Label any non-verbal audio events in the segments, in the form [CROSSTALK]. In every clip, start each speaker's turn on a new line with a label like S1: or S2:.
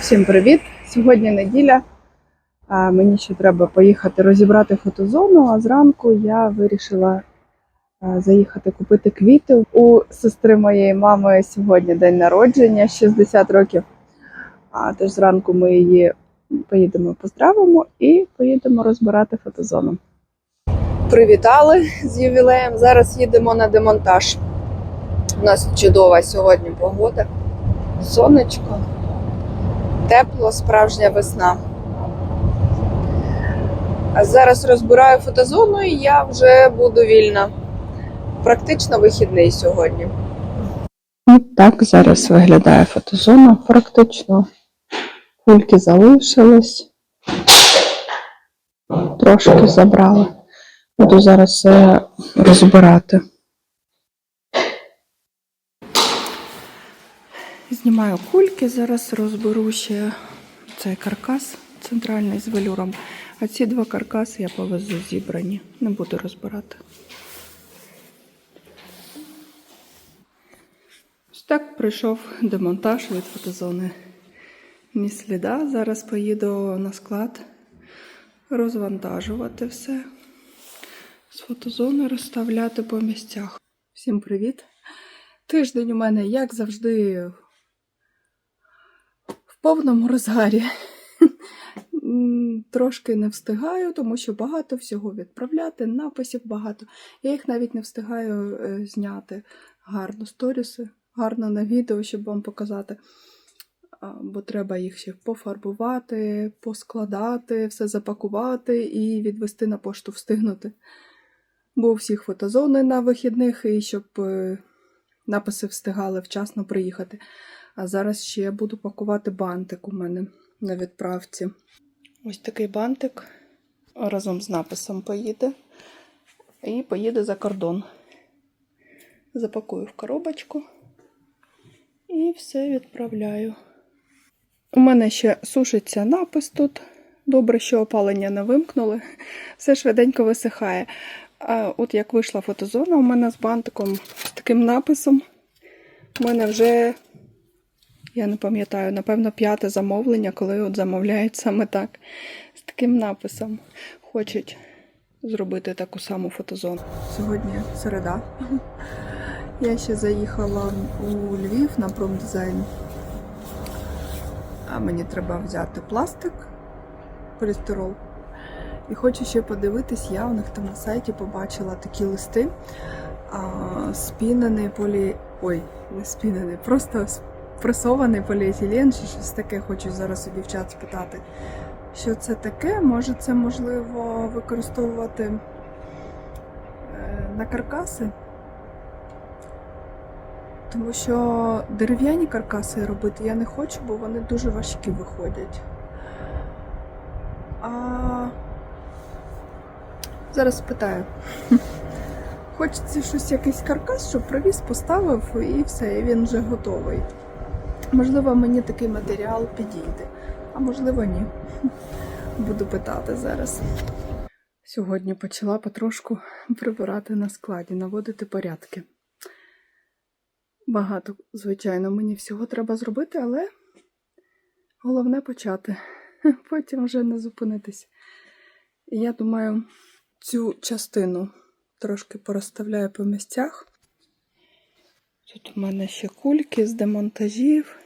S1: Всім привіт! Сьогодні неділя. Мені ще треба поїхати розібрати фотозону, а зранку я вирішила заїхати купити квіти. У сестри моєї мами сьогодні день народження, 60 років. А тож зранку ми її поїдемо поздравимо і поїдемо розбирати фотозону. Привітали з ювілеєм. Зараз їдемо на демонтаж. У нас чудова сьогодні погода. Сонечко тепло, справжня весна. А зараз розбираю фотозону і я вже буду вільна. Практично вихідний сьогодні. От так зараз виглядає фотозона. Практично кульки залишились. Трошки забрала. Буду зараз розбирати. Знімаю кульки, зараз розберу ще цей каркас центральний з велюром. А ці два каркаси я повезу зібрані. Не буду розбирати. Ось так пройшов демонтаж від фотозони. Ні сліда. Зараз поїду на склад розвантажувати все. З фотозони розставляти по місцях. Всім привіт! Тиждень у мене, як завжди, повному розгарі. Трошки не встигаю, тому що багато всього відправляти, написів багато. Я їх навіть не встигаю е, зняти гарно сторіси, гарно на відео, щоб вам показати. Бо треба їх ще пофарбувати, поскладати, все запакувати і відвести на пошту встигнути. Бо у всіх фотозони на вихідних, і щоб е, написи встигали вчасно приїхати. А зараз ще я буду пакувати бантик у мене на відправці. Ось такий бантик разом з написом поїде. І поїде за кордон. Запакую в коробочку і все відправляю. У мене ще сушиться напис тут. Добре, що опалення не вимкнули. Все швиденько висихає. А от як вийшла фотозона, у мене з бантиком з таким написом. У мене вже, я не пам'ятаю, напевно, п'яте замовлення, коли от замовляють саме так. З таким написом. Хочуть зробити таку саму фотозону. Сьогодні середа. [LAUGHS] Я ще заїхала у Львів на промдизайн. А мені треба взяти пластик, полістирол. І хочу ще подивитись, я у них там на сайті побачила такі листи. А, спінений полі. Ой, не спінений, просто спресований поліетилен чи щось таке. Хочу зараз у дівчат спитати. Що це таке? Може, це можливо використовувати е, на каркаси? Тому що дерев'яні каркаси робити я не хочу, бо вони дуже важкі виходять. А зараз спитаю. Хочеться щось, якийсь каркас, щоб привіз, поставив і все, і він вже готовий. Можливо, мені такий матеріал підійде, а можливо, ні. [LAUGHS] Буду питати зараз. Сьогодні почала потрошку прибирати на складі, наводити порядки. Багато, звичайно, мені всього треба зробити, але головне почати. [LAUGHS] Потім вже не зупинитись. І я думаю, цю частину трошки порозставляю по місцях. Тут у мене ще кульки з демонтажів.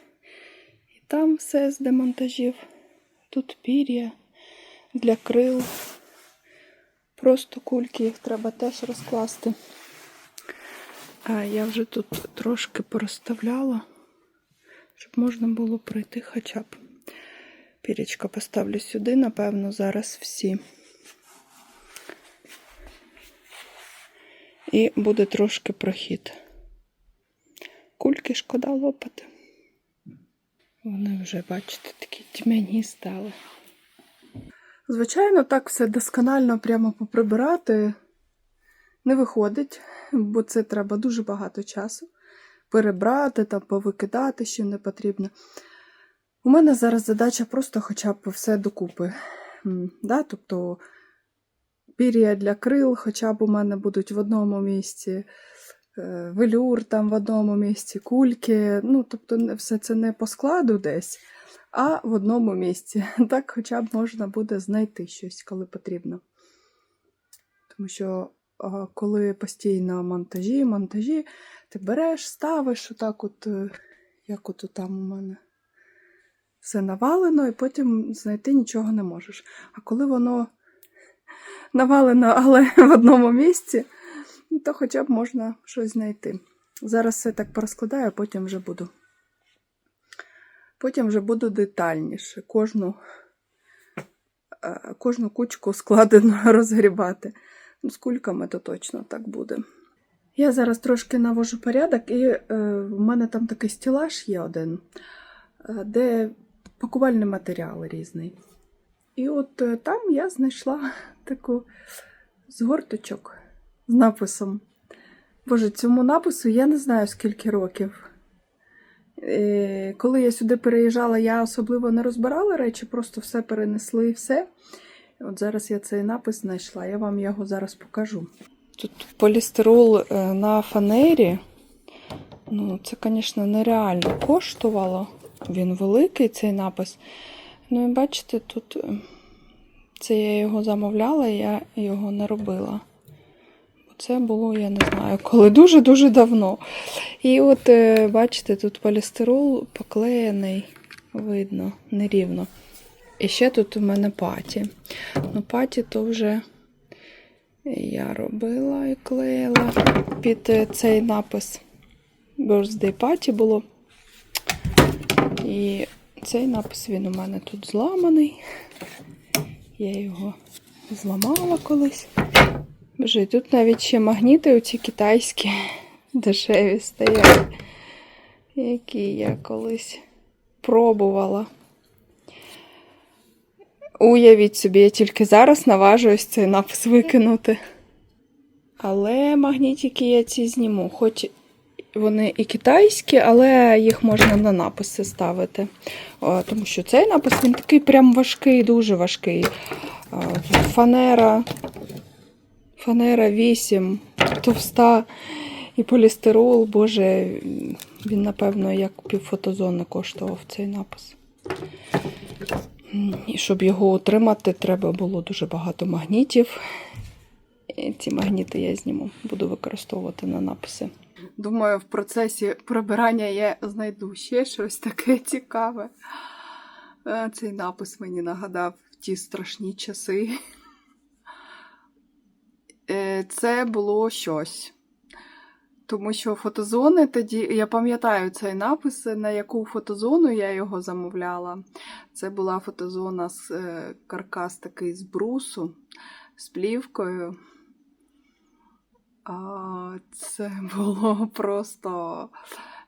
S1: І там все з демонтажів. Тут пір'я для крил. Просто кульки їх треба теж розкласти. А я вже тут трошки порозставляла, щоб можна було пройти хоча б. Пірічка поставлю сюди, напевно, зараз всі. І буде трошки прохід. Кульки шкода лопати. Вони вже, бачите, такі тьмяні стали. Звичайно, так все досконально прямо поприбирати не виходить, бо це треба дуже багато часу перебрати там, повикидати, що не потрібно. У мене зараз задача просто хоча б все докупи. Да? Тобто пір'я для крил, хоча б у мене будуть в одному місці, велюр там в одному місці, кульки. Ну, тобто, все це не по складу десь, а в одному місці. [LAUGHS] Так хоча б можна буде знайти щось, коли потрібно. Тому що коли постійно монтажі, монтажі, ти береш, ставиш отак, от, е, як от там у мене все навалено, і потім знайти нічого не можеш. А коли воно [LAUGHS] навалено, але [LAUGHS] в одному місці, ну, то хоча б можна щось знайти. Зараз все так порозкладаю, а потім вже буду. Потім вже буду детальніше кожну, е, кожну кучку складено [LAUGHS] розгрібати. Ну, з кульками то точно так буде. Я зараз трошки навожу порядок, і е, в мене там такий стілаж є один, е, де пакувальний матеріал різний. І от там я знайшла [LAUGHS] таку згорточок з написом. Боже, цьому напису я не знаю скільки років. Е, Коли я сюди переїжджала, я особливо не розбирала речі, просто все перенесли і все. От зараз я цей напис знайшла, я вам його зараз покажу. Тут полістирол е, на фанері. Ну, це, звісно, нереально коштувало. Він великий, цей напис. Ну і бачите, тут е, це я його замовляла, я його не робила. Це було, я не знаю, коли дуже-дуже давно. І от, е, бачите, тут полістирол поклеєний, видно, нерівно. І ще тут у мене паті. Ну, паті то вже я робила і клеїла під е, цей напис. Birthday Party було. І цей напис він у мене тут зламаний. Я його зламала колись. Боже, і тут навіть ще магніти оці китайські [LAUGHS] дешеві стоять, які я колись пробувала. Уявіть собі, я тільки зараз наважуюсь цей напис викинути. Але магнітики я ці зніму. Хоч вони і китайські, але їх можна на написи ставити. Тому що цей напис він такий прям важкий, дуже важкий. Фанера. Фанера 8, товста і полістирол, боже, він, напевно, як півфотозони коштував цей напис. І щоб його отримати, треба було дуже багато магнітів. І ці магніти я зніму, буду використовувати на написи. Думаю, в процесі прибирання я знайду ще щось таке цікаве. Е, Цей напис мені нагадав ті страшні часи. Це було щось. Тому що фотозони тоді, я пам'ятаю цей напис, на яку фотозону я його замовляла. Це була фотозона з е, каркас такий з брусу, з плівкою. А, Це [LAUGHS] було просто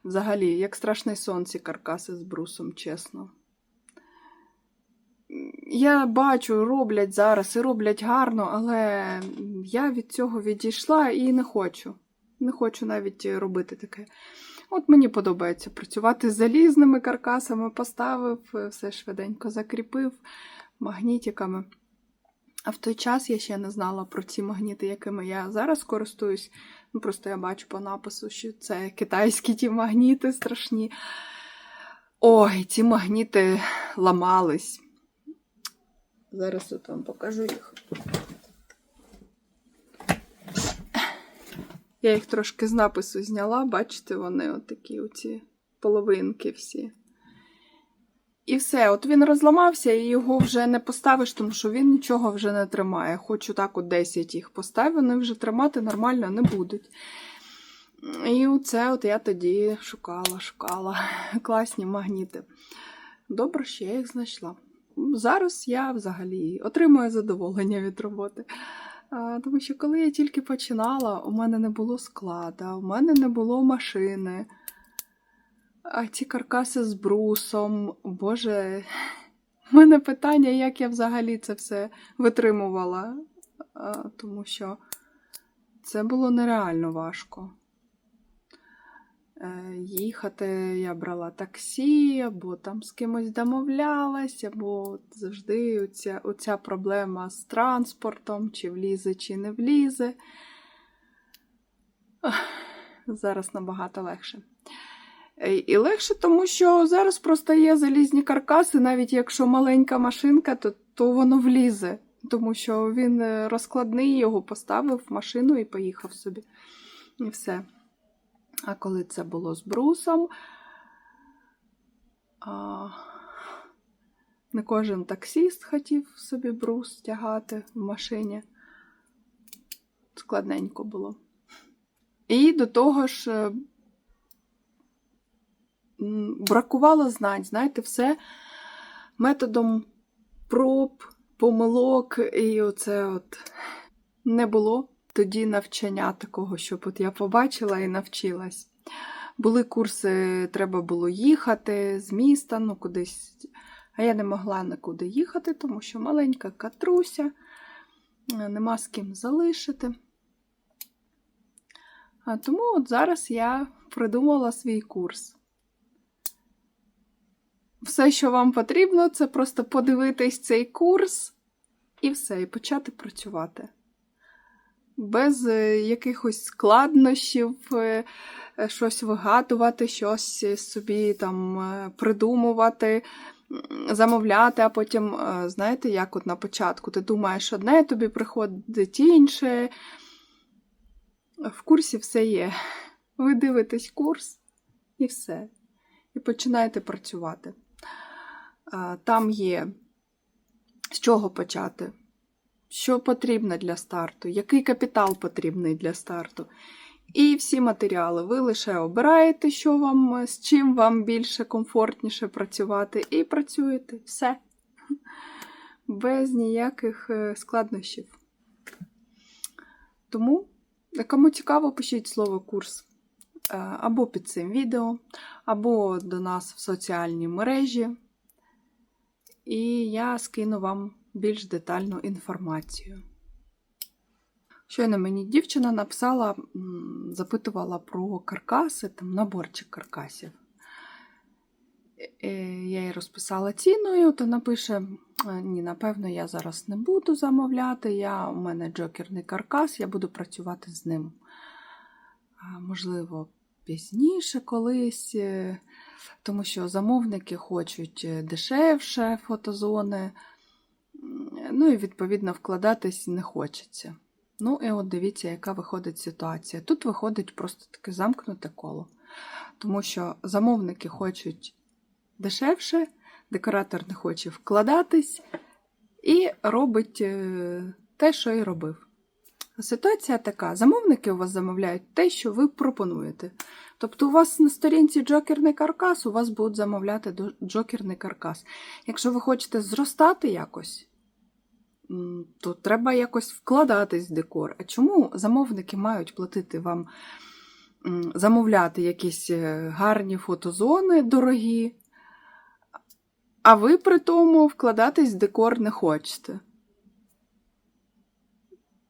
S1: взагалі, як страшний сон, ці каркаси з брусом, чесно. Я бачу, роблять зараз і роблять гарно, але я від цього відійшла і не хочу. Не хочу навіть робити таке. От мені подобається працювати з залізними каркасами, поставив, все швиденько закріпив магнітиками. А в той час я ще не знала про ці магніти, якими я зараз користуюсь. Ну, Просто я бачу по напису, що це китайські ті магніти страшні. Ой, ці магніти ламались. Зараз от вам покажу їх. Я їх трошки з напису зняла, бачите, вони отакі оці половинки всі. І все, от він розламався, і його вже не поставиш, тому що він нічого вже не тримає. Хочу так от 10 їх поставив, вони вже тримати нормально не будуть. І оце от я тоді шукала, шукала класні магніти. Добре, що я їх знайшла. Зараз я взагалі отримую задоволення від роботи. Тому що коли я тільки починала, у мене не було склада, у мене не було машини. А ці каркаси з брусом, Боже, в мене питання, як я взагалі це все витримувала, тому що це було нереально важко. Е, Їхати я брала таксі, або там з кимось домовлялась, або завжди оця, оця проблема з транспортом, чи влізе, чи не влізе. Зараз набагато легше. Е, І легше, тому що зараз просто є залізні каркаси, навіть якщо маленька машинка, то, то воно влізе, тому що він е, розкладний, його поставив в машину і поїхав собі. І все. А коли це було з брусом, а, не кожен таксіст хотів собі брус тягати в машині. Складненько було. І до того ж, е, бракувало знань, знаєте, все методом проб, помилок, і оце от не було тоді навчання такого, щоб от я побачила і навчилась. Були курси, треба було їхати з міста, ну кудись. А я не могла нікуди їхати, тому що маленька катруся, е, нема з ким залишити. А тому от зараз я придумала свій курс. Все, що вам потрібно, це просто подивитись цей курс і все, і почати працювати. Без е, якихось складнощів, е, щось вигадувати, щось собі там е, придумувати, замовляти, а потім, знаєте, як от на початку ти думаєш одне, тобі приходить інше. В курсі все є. Ви дивитесь курс і все. І починаєте працювати. Там є з чого почати, що потрібно для старту, який капітал потрібний для старту. І всі матеріали. Ви лише обираєте, що вам, з чим вам більше комфортніше працювати, і працюєте. Все. Без ніяких е, складнощів. Тому, кому цікаво, пишіть слово курс е, або під цим відео, або до нас в соціальні мережі. І я скину вам більш детальну інформацію. Щойно мені дівчина написала, запитувала про каркаси, там наборчик каркасів. Я їй розписала ціною, то напише: «Е, ні, напевно, я зараз не буду замовляти. Я, У мене джокерний каркас, я буду працювати з ним. Можливо, пізніше колись, е, тому що замовники хочуть е, дешевше фотозони. Ну і, відповідно, вкладатись не хочеться. Ну, і от дивіться, яка виходить ситуація. Тут виходить просто таке замкнуте коло. Тому що замовники хочуть дешевше, декоратор не хоче вкладатись і робить е, те, що і робив. Ситуація така: замовники у вас замовляють те, що ви пропонуєте. Тобто, у вас на сторінці джокерний каркас, у вас будуть замовляти джокерний каркас. Якщо ви хочете зростати якось, то треба якось вкладатись в декор. А чому замовники мають платити вам, замовляти якісь е, гарні фотозони дорогі, а ви при тому вкладатись в декор не хочете?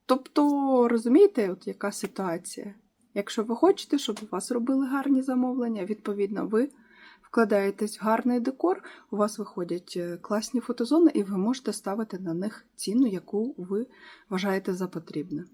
S1: Тобто, розумієте, от яка ситуація? Якщо ви хочете, щоб у вас робили гарні замовлення, відповідно, ви вкладаєтесь в гарний декор, у вас виходять е, класні фотозони, і ви можете ставити на них ціну, яку ви вважаєте за потрібне.